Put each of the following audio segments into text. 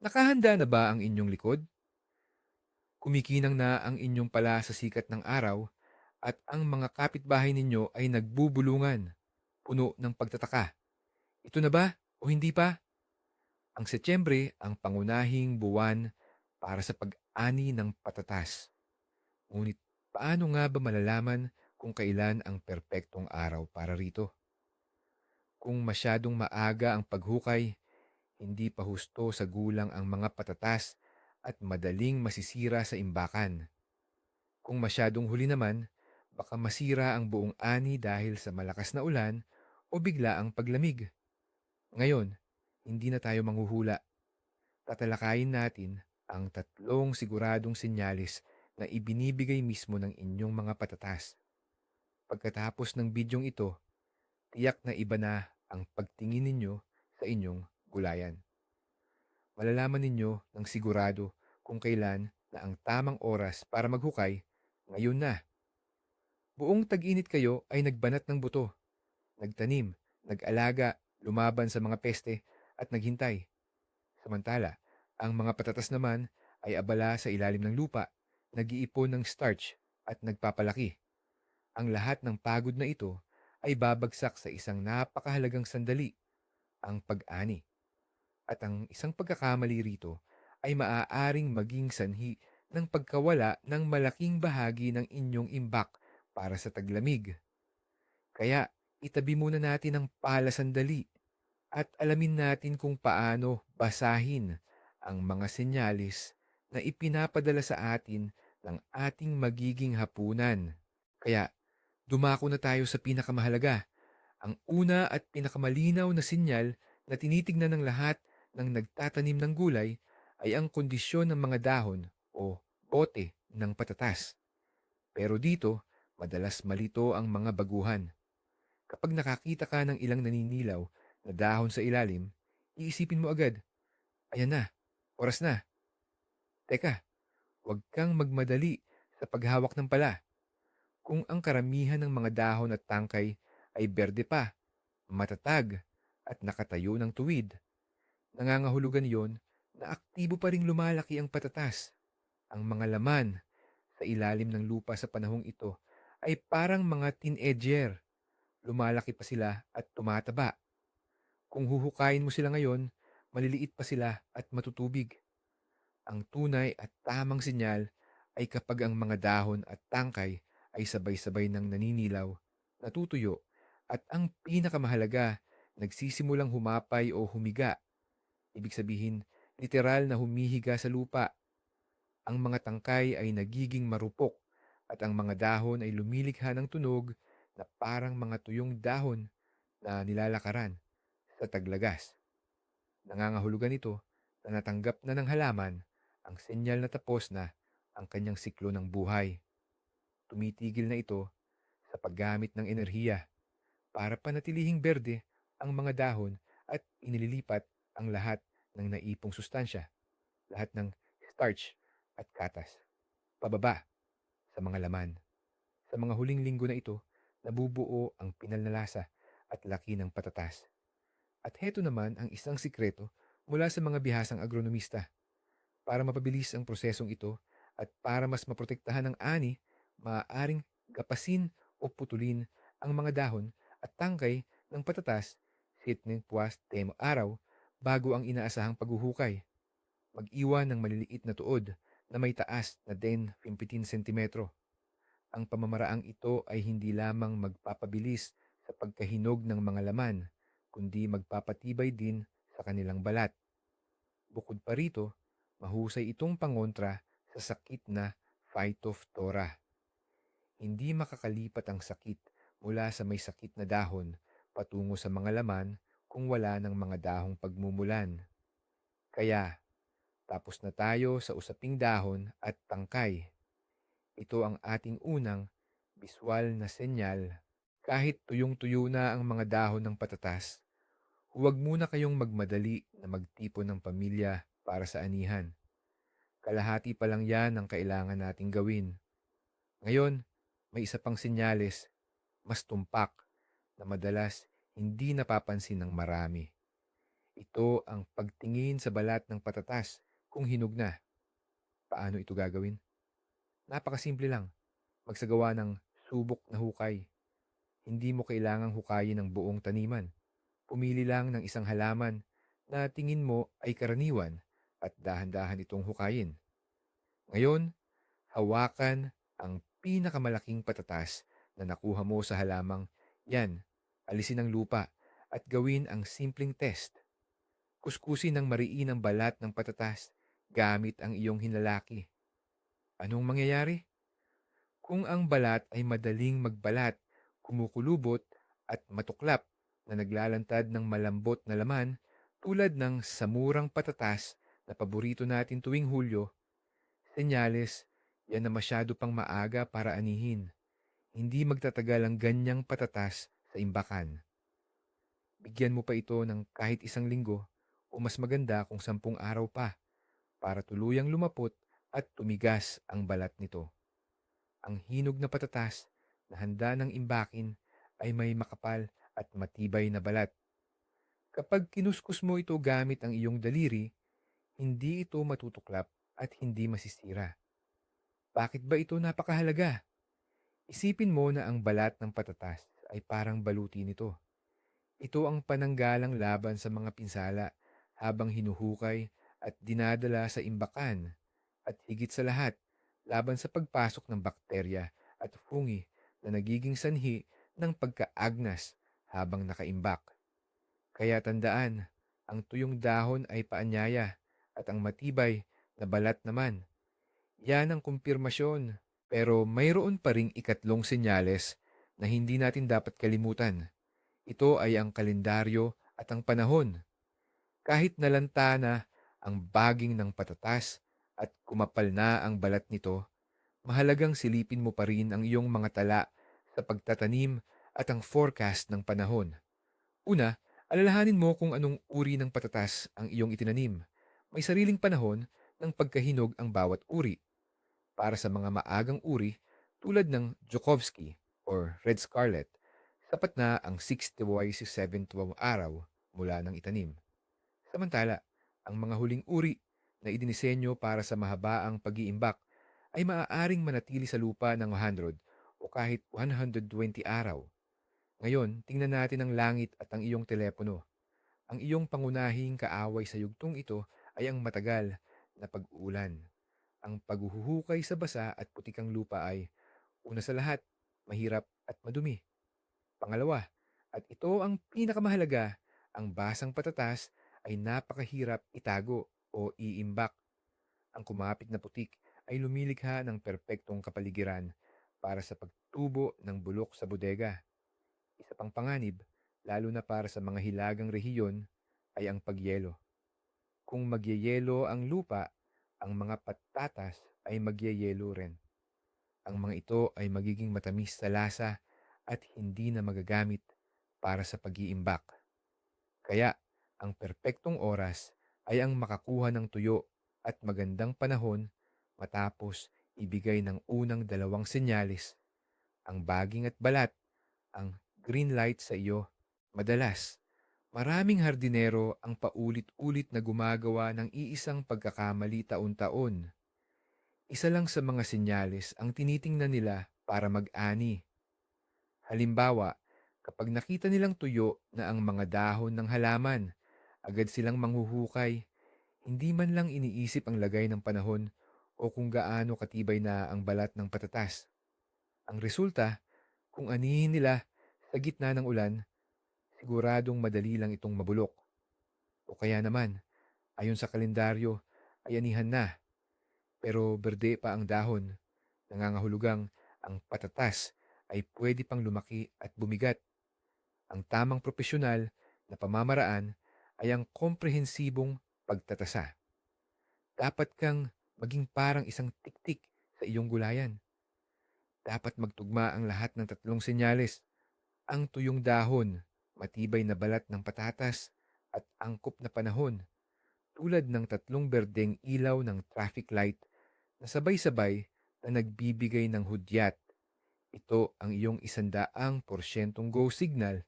Nakahanda na ba ang inyong likod? Kumikinang na ang inyong pala sa sikat ng araw at ang mga kapitbahay ninyo ay nagbubulungan, puno ng pagtataka. Ito na ba o hindi pa? Ang Setyembre ang pangunahing buwan para sa pag-ani ng patatas. Ngunit paano nga ba malalaman kung kailan ang perpektong araw para rito? Kung masyadong maaga ang paghukay, hindi pa husto sa gulang ang mga patatas at madaling masisira sa imbakan. Kung masyadong huli naman, baka masira ang buong ani dahil sa malakas na ulan o bigla ang paglamig. Ngayon, hindi na tayo manghuhula. Tatalakayin natin ang tatlong siguradong sinyalis na ibinibigay mismo ng inyong mga patatas. Pagkatapos ng bidyong ito, tiyak na iba na ang pagtingin ninyo sa inyong gulayan. Malalaman ninyo ng sigurado kung kailan na ang tamang oras para maghukay, ngayon na. Buong tag-init kayo ay nagbanat ng buto, nagtanim, nag-alaga, lumaban sa mga peste at naghintay. Samantala, ang mga patatas naman ay abala sa ilalim ng lupa, nag-iipon ng starch at nagpapalaki. Ang lahat ng pagod na ito ay babagsak sa isang napakahalagang sandali, ang pag-ani. At ang isang pagkakamali rito ay maaaring maging sanhi ng pagkawala ng malaking bahagi ng inyong imbak para sa taglamig. Kaya itabi muna natin ang pala sandali at alamin natin kung paano basahin ang mga senyalis na ipinapadala sa atin ng ating magiging hapunan. Kaya dumako na tayo sa pinakamahalaga. Ang una at pinakamalinaw na sinyal na tinitignan ng lahat ng nagtatanim ng gulay ay ang kondisyon ng mga dahon o bote ng patatas. Pero dito, madalas malito ang mga baguhan. Kapag nakakita ka ng ilang naninilaw na dahon sa ilalim, iisipin mo agad, ayan na, oras na. Teka, huwag kang magmadali sa paghawak ng pala. Kung ang karamihan ng mga dahon at tangkay ay berde pa, matatag, at nakatayo ng tuwid, nangangahulugan yon na aktibo pa ring lumalaki ang patatas. Ang mga laman sa ilalim ng lupa sa panahong ito ay parang mga teenager. Lumalaki pa sila at tumataba. Kung huhukayin mo sila ngayon, maliliit pa sila at matutubig. Ang tunay at tamang sinyal ay kapag ang mga dahon at tangkay ay sabay-sabay ng naninilaw, natutuyo, at ang pinakamahalaga, nagsisimulang humapay o humiga. Ibig sabihin, literal na humihiga sa lupa. Ang mga tangkay ay nagiging marupok at ang mga dahon ay lumilikha ng tunog na parang mga tuyong dahon na nilalakaran sa taglagas. Nangangahulugan ito na natanggap na ng halaman ang senyal na tapos na ang kanyang siklo ng buhay. Tumitigil na ito sa paggamit ng enerhiya para panatilihing berde ang mga dahon at inililipat ang lahat ng naipong sustansya, lahat ng starch at katas, pababa sa mga laman. Sa mga huling linggo na ito, nabubuo ang pinal na lasa at laki ng patatas. At heto naman ang isang sikreto mula sa mga bihasang agronomista. Para mapabilis ang prosesong ito at para mas maprotektahan ang ani, maaaring gapasin o putulin ang mga dahon at tangkay ng patatas sitning puwas temo araw bago ang inaasahang paghuhukay. Mag-iwan ng maliliit na tuod na may taas na 10-15 cm. Ang pamamaraang ito ay hindi lamang magpapabilis sa pagkahinog ng mga laman, kundi magpapatibay din sa kanilang balat. Bukod pa rito, mahusay itong pangontra sa sakit na phytophthora. Hindi makakalipat ang sakit mula sa may sakit na dahon patungo sa mga laman kung wala ng mga dahong pagmumulan. Kaya, tapos na tayo sa usaping dahon at tangkay. Ito ang ating unang biswal na senyal. Kahit tuyong-tuyo na ang mga dahon ng patatas, huwag muna kayong magmadali na magtipon ng pamilya para sa anihan. Kalahati pa lang yan ang kailangan nating gawin. Ngayon, may isa pang senyales, mas tumpak, na madalas hindi napapansin ng marami. Ito ang pagtingin sa balat ng patatas kung hinog na. Paano ito gagawin? Napakasimple lang. Magsagawa ng subok na hukay. Hindi mo kailangang hukayin ang buong taniman. Pumili lang ng isang halaman na tingin mo ay karaniwan at dahan-dahan itong hukayin. Ngayon, hawakan ang pinakamalaking patatas na nakuha mo sa halamang yan, alisin ang lupa at gawin ang simpleng test. Kuskusin ng mariin ang balat ng patatas gamit ang iyong hinlalaki. Anong mangyayari? Kung ang balat ay madaling magbalat, kumukulubot at matuklap na naglalantad ng malambot na laman tulad ng samurang patatas na paborito natin tuwing Hulyo, senyales yan na masyado pang maaga para anihin. Hindi magtatagal ang ganyang patatas sa imbakan. Bigyan mo pa ito ng kahit isang linggo o mas maganda kung sampung araw pa para tuluyang lumapot at tumigas ang balat nito. Ang hinog na patatas na handa ng imbakin ay may makapal at matibay na balat. Kapag kinuskus mo ito gamit ang iyong daliri, hindi ito matutuklap at hindi masisira. Bakit ba ito napakahalaga? Isipin mo na ang balat ng patatas ay parang baluti nito. Ito ang pananggalang laban sa mga pinsala habang hinuhukay at dinadala sa imbakan at higit sa lahat laban sa pagpasok ng bakterya at fungi na nagiging sanhi ng pagkaagnas habang nakaimbak. Kaya tandaan, ang tuyong dahon ay paanyaya at ang matibay na balat naman. Yan ang kumpirmasyon pero mayroon pa ring ikatlong senyales na hindi natin dapat kalimutan. Ito ay ang kalendaryo at ang panahon. Kahit nalanta na ang baging ng patatas at kumapal na ang balat nito, mahalagang silipin mo pa rin ang iyong mga tala sa pagtatanim at ang forecast ng panahon. Una, alalahanin mo kung anong uri ng patatas ang iyong itinanim. May sariling panahon ng pagkahinog ang bawat uri para sa mga maagang uri tulad ng Jokovsky or Red Scarlet, sapat na ang 60 to 70 araw mula ng itanim. Samantala, ang mga huling uri na idinisenyo para sa mahabaang pag-iimbak ay maaaring manatili sa lupa ng 100 o kahit 120 araw. Ngayon, tingnan natin ang langit at ang iyong telepono. Ang iyong pangunahing kaaway sa yugtong ito ay ang matagal na pag-uulan. Ang paghuhukay sa basa at putikang lupa ay, una sa lahat, mahirap at madumi. Pangalawa, at ito ang pinakamahalaga, ang basang patatas ay napakahirap itago o iimbak. Ang kumapit na putik ay lumilikha ng perpektong kapaligiran para sa pagtubo ng bulok sa bodega. Isa pang panganib, lalo na para sa mga hilagang rehiyon, ay ang pagyelo. Kung magyeyelo ang lupa, ang mga patatas ay magyeyelo rin. Ang mga ito ay magiging matamis sa lasa at hindi na magagamit para sa pag-iimbak. Kaya, ang perpektong oras ay ang makakuha ng tuyo at magandang panahon matapos ibigay ng unang dalawang senyalis. Ang baging at balat, ang green light sa iyo. Madalas, Maraming hardinero ang paulit-ulit na gumagawa ng iisang pagkakamali taon-taon. Isa lang sa mga senyales ang tinitingnan nila para mag-ani. Halimbawa, kapag nakita nilang tuyo na ang mga dahon ng halaman, agad silang manghuhukay. Hindi man lang iniisip ang lagay ng panahon o kung gaano katibay na ang balat ng patatas. Ang resulta, kung anihin nila sa gitna ng ulan, siguradong madali lang itong mabulok. O kaya naman, ayon sa kalendaryo, ay anihan na. Pero berde pa ang dahon. Nangangahulugang ang patatas ay pwede pang lumaki at bumigat. Ang tamang profesional na pamamaraan ay ang komprehensibong pagtatasa. Dapat kang maging parang isang tiktik sa iyong gulayan. Dapat magtugma ang lahat ng tatlong senyales. Ang tuyong dahon, matibay na balat ng patatas at angkop na panahon tulad ng tatlong berdeng ilaw ng traffic light na sabay-sabay na nagbibigay ng hudyat. Ito ang iyong isandaang porsyentong go signal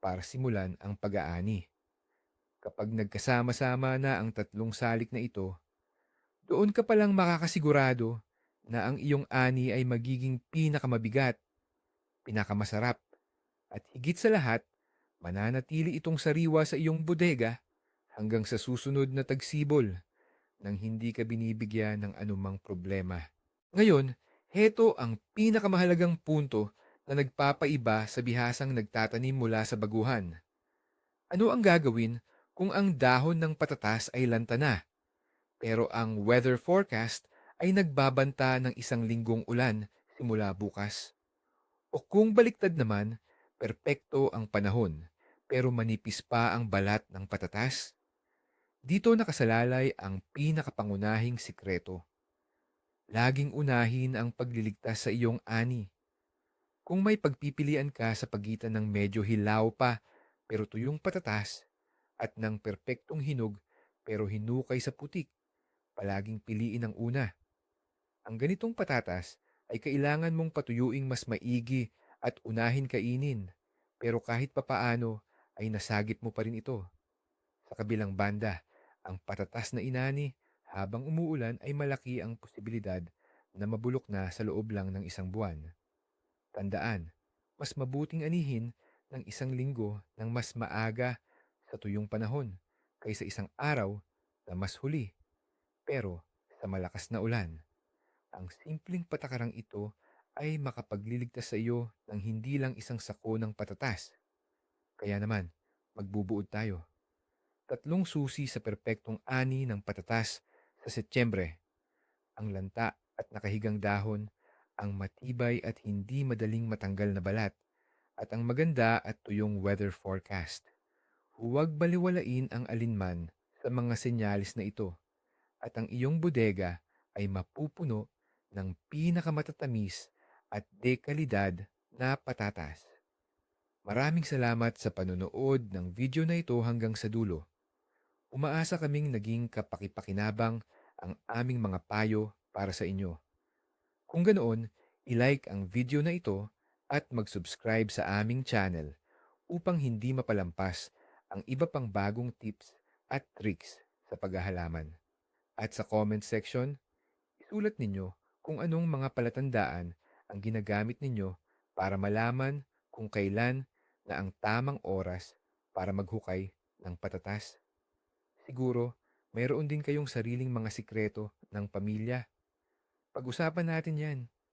para simulan ang pag-aani. Kapag nagkasama-sama na ang tatlong salik na ito, doon ka palang makakasigurado na ang iyong ani ay magiging pinakamabigat, pinakamasarap, at higit sa lahat, mananatili itong sariwa sa iyong bodega hanggang sa susunod na tagsibol nang hindi ka binibigyan ng anumang problema. Ngayon, heto ang pinakamahalagang punto na nagpapaiba sa bihasang nagtatanim mula sa baguhan. Ano ang gagawin kung ang dahon ng patatas ay lantana, pero ang weather forecast ay nagbabanta ng isang linggong ulan simula bukas? O kung baliktad naman, perpekto ang panahon, pero manipis pa ang balat ng patatas? Dito nakasalalay ang pinakapangunahing sikreto. Laging unahin ang pagliligtas sa iyong ani. Kung may pagpipilian ka sa pagitan ng medyo hilaw pa pero tuyong patatas at ng perpektong hinog pero hinukay sa putik, palaging piliin ang una. Ang ganitong patatas ay kailangan mong patuyuing mas maigi at unahin kainin, pero kahit papaano ay nasagip mo pa rin ito. Sa kabilang banda, ang patatas na inani habang umuulan ay malaki ang posibilidad na mabulok na sa loob lang ng isang buwan. Tandaan, mas mabuting anihin ng isang linggo ng mas maaga sa tuyong panahon kaysa isang araw na mas huli pero sa malakas na ulan. Ang simpleng patakarang ito ay makapagliligtas sa iyo ng hindi lang isang sako ng patatas. Kaya naman, magbubuod tayo. Tatlong susi sa perpektong ani ng patatas sa Setyembre. Ang lanta at nakahigang dahon, ang matibay at hindi madaling matanggal na balat, at ang maganda at tuyong weather forecast. Huwag baliwalain ang alinman sa mga senyalis na ito at ang iyong bodega ay mapupuno ng pinakamatatamis at dekalidad na patatas. Maraming salamat sa panonood ng video na ito hanggang sa dulo. Umaasa kaming naging kapakipakinabang ang aming mga payo para sa inyo. Kung ganoon, ilike ang video na ito at mag-subscribe sa aming channel upang hindi mapalampas ang iba pang bagong tips at tricks sa paghahalaman. At sa comment section, isulat ninyo kung anong mga palatandaan ang ginagamit ninyo para malaman kung kailan na ang tamang oras para maghukay ng patatas. Siguro, mayroon din kayong sariling mga sikreto ng pamilya. Pag-usapan natin yan.